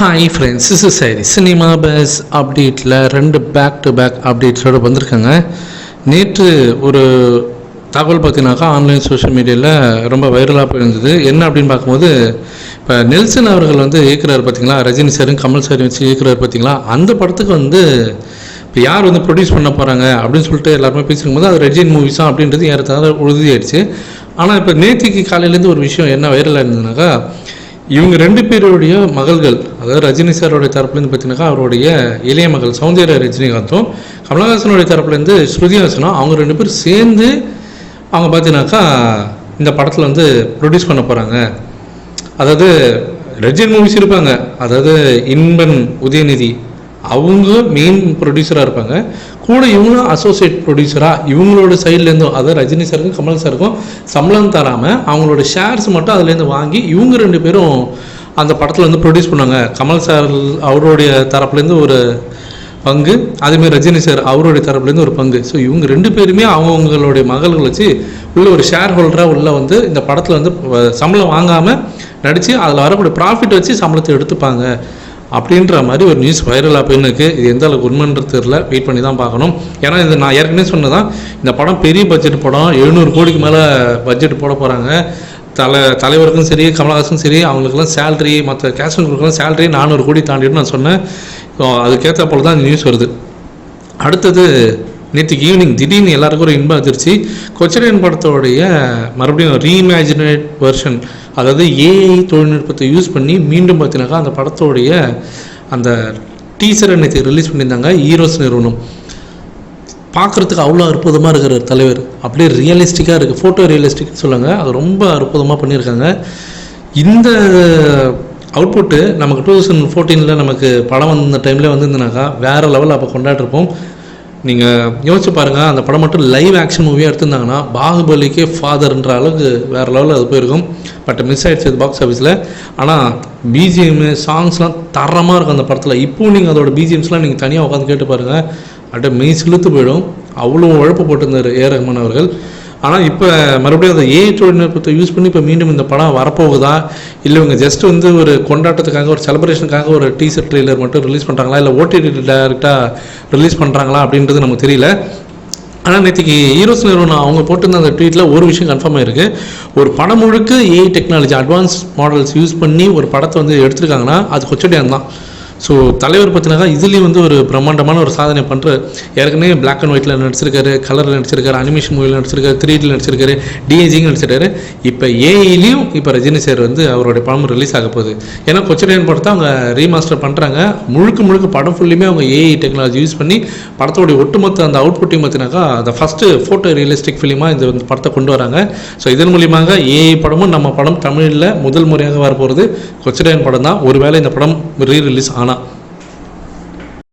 Hi friends இஸ் சரி cinema buzz அப்டேட்டில் ரெண்டு பேக் டு பேக் அப்டேட்ஸோடு வந்திருக்காங்க. நேற்று ஒரு தகவல் பார்த்தீங்கன்னாக்கா ஆன்லைன் சோஷியல் மீடியாவில் ரொம்ப வைரலாக போயிருந்தது. என்ன அப்படின்னு பார்க்கும்போது இப்போ நெல்சன் அவர்கள் வந்து இயக்குறாரு பார்த்தீங்களா? ரஜினி சாரும் கமல் சாரும் வச்சு இயக்குறாரு பார்த்தீங்களா? அந்த படத்துக்கு வந்து இப்போ யார் வந்து ப்ரொடியூஸ் பண்ண போகிறாங்க அப்படின்னு சொல்லிட்டு எல்லாருமே பேசிக்கும்போது அது ரெஜின் மூவிஸா அப்படின்றது ஏறத்தாழ உறுதியாயிடுச்சு. ஆனால் இப்போ நேத்திக்கு காலையிலேருந்து ஒரு விஷயம் என்ன வைரலாக இருந்ததுனாக்கா இவங்க ரெண்டு பேருடைய மகள்கள் அதாவது ரஜினி சாரோடைய தரப்புலேருந்து பார்த்தீங்கன்னா அவருடைய இளைய மகள் சௌந்தர்யா ரஜினிகாந்தும் கமலஹாசனுடைய தரப்புலேருந்து ஸ்ருதிஹாசனும் அவங்க ரெண்டு பேரும் சேர்ந்து அவங்க பார்த்தீங்கன்னாக்கா இந்த படத்தில் வந்து ப்ரொடியூஸ் பண்ண போகிறாங்க அதாவது ரெஜின் மூவிஸ் இருப்பாங்க. அதாவது இன்பன் உதயநிதி அவங்க மெயின் ப்ரொடியூசராக இருப்பாங்க. கூட இவங்களும் அசோசியேட் ப்ரொடியூசராக இவங்களோட சைட்லேருந்தும் அதாவது ரஜினி சாருக்கும் கமல் சாருக்கும் சம்பளம் தராமல் அவங்களோட ஷேர்ஸ் மட்டும் அதுலேருந்து வாங்கி இவங்க ரெண்டு பேரும் அந்த படத்தில் வந்து ப்ரொடியூஸ் பண்ணுவாங்க. கமல் சார் அவருடைய தரப்புலேருந்து ஒரு பங்கு அதேமாதிரி ரஜினி சார் அவருடைய தரப்புலேருந்து ஒரு பங்கு. ஸோ இவங்க ரெண்டு பேருமே அவங்கவுங்களுடைய மகள்கள் வச்சு உள்ள ஒரு ஷேர் ஹோல்டராக உள்ள வந்து இந்த படத்தில் வந்து சம்பளம் வாங்காமல் நடித்து அதில் வரக்கூடிய ப்ராஃபிட் வச்சு சம்பளத்தை எடுத்துப்பாங்க. அப்படின்ற மாதிரி ஒரு நியூஸ் வைரலாக போயிருக்கு இது எந்த அளவுக்கு உண்மைன்றது தெரியல. வெயிட் பண்ணி தான் பார்க்கணும். ஏன்னா இது நான் ஏற்கனவே சொன்னதான் இந்த படம் பெரிய பட்ஜெட் படம். எழுநூறு கோடிக்கு மேலே பட்ஜெட் போட போகிறாங்க தலை தலைவருக்கும் சரி கமலஹாசனும் சரி அவங்களுக்குலாம் சேலரி மற்ற கேஷன்களுக்கெல்லாம் சேலரி நானூறு கோடி தாண்டிட்டு நான் சொன்னேன். ஸோ அதுக்கேற்ற போல தான் இந்த நியூஸ் வருது. அடுத்தது நேற்றுக்கு ஈவினிங் திடீர்னு எல்லாருக்கும் ஒரு இன்பம் அதிர்ச்சி. கொச்சரியன் படத்தோடைய மறுபடியும் ரீஇமேஜினேட் வெர்ஷன் அதாவது ஏஐ தொழில்நுட்பத்தை யூஸ் பண்ணி மீண்டும் பார்த்தீங்கன்னாக்கா அந்த படத்தோடைய அந்த டீச்சரை நேற்று ரிலீஸ் பண்ணியிருந்தாங்க ஈரோஸ் நிறுவனம். பார்க்குறதுக்கு அவ்வளோ அற்புதமாக இருக்கிற தலைவர். அப்படியே ரியலிஸ்டிக்காக இருக்குது ஃபோட்டோ ரியலிஸ்டிக்னு சொல்லுவாங்க அது ரொம்ப அற்புதமாக பண்ணியிருக்காங்க. இந்த அவுட்புட்டு நமக்கு டூ தௌசண்ட் ஃபோர்டீனில் நமக்கு படம் வந்த டைமில் வந்திருந்தனாக்கா வேறு லெவலில் அப்போ கொண்டாடிருப்போம். நீங்கள் யோசிச்சு பாருங்கள் அந்த படம் மட்டும் லைவ் ஆக்ஷன் மூவியாக எடுத்திருந்தாங்கன்னா பாகுபலிக்கே ஃபாதர்ன்ற அளவுக்கு வேறு லெவலில் அது போயிருக்கும். பட் மிஸ் ஆகிடுச்சு அது பாக்ஸ் ஆஃபீஸில் ஆனால் பிஜிஎம் சாங்ஸ்லாம் தரமாக இருக்கும் அந்த படத்தில். இப்போவும் நீங்கள் அதோட பிஜிஎம்ஸ்லாம் நீங்கள் தனியாக உட்காந்து கேட்டு பாருங்கள் அப்படியே மெய் சிலுத்து போயிடும். அவ்வளோ உழைப்பு போட்டிருந்தார் ஏ ரஹ்மான் அவர்கள். ஆனால் இப்போ மறுபடியும் அந்த ஏஐ தொழில்நுட்பத்தை யூஸ் பண்ணி இப்போ மீண்டும் இந்த படம் வரப்போகுதா? இல்லை இவங்க ஜஸ்ட் வந்து ஒரு கொண்டாட்டத்துக்காக ஒரு செலிப்ரேஷனுக்காக ஒரு டீசர் ட்ரெய்லர் மட்டும் ரிலீஸ் பண்ணுறாங்களா இல்லை ஓடிடி டேரெக்டாக ரிலீஸ் பண்ணுறாங்களா அப்படின்றது நமக்கு தெரியல. ஆனால் நேற்றுக்கு ஈரோஸ் நிறுவனம் அவங்க போட்டிருந்த அந்த ட்வீட்டில் ஒரு விஷயம் கன்ஃபார்ம் ஆயிருக்கு. ஒரு படம் முழுக்க AI technology advance models use பண்ணி ஒரு படத்தை வந்து எடுத்திருக்காங்கன்னா அது கொச்சடியான் தான். ஸோ தலைவர் பார்த்தினாக்கா இதுலேயும் வந்து ஒரு பிரம்மாண்டமான ஒரு சாதனை பண்ணுற ஏற்கனவே பிளாக் அண்ட் ஒயிட்டில் நடிச்சிருக்காரு கலரில் நடிச்சிருக்காரு அனிமேஷன் மூவியில் நடிச்சிருக்காரு த்ரீ டியில் நடிச்சிருக்காரு டிஏஜிங் நடிச்சிருக்காரு. இப்போ ஏஐலையும் இப்போ ரஜினி சார் வந்து அவருடைய படம் ரிலீஸ் ஆக போகுது. ஏன்னா கொச்சடையன் படத்தை அவங்க ரீமாஸ்டர் பண்ணுறாங்க முழுக்க முழுக்க படம் ஃபுல்லுமே அவங்க ஏஐ டெக்னாலஜி யூஸ் பண்ணி படத்தோடைய ஒட்டுமொத்த அந்த அவுட்புட்டையும் பார்த்தினாக்கா அந்த ஃபஸ்ட்டு ஃபோட்டோ ரியலிஸ்டிக் ஃபிலிமாக இந்த வந்து படத்தை கொண்டு வராங்க. ஸோ இதன் மூலியமாக ஏஐ படமும் நம்ம படம் தமிழில் முதல் முறையாக வரப்போகிறது கொச்சடையன் படம் தான் ஒருவேளை இந்த படம் ரீ ரிலீஸ் ஆனால் 하나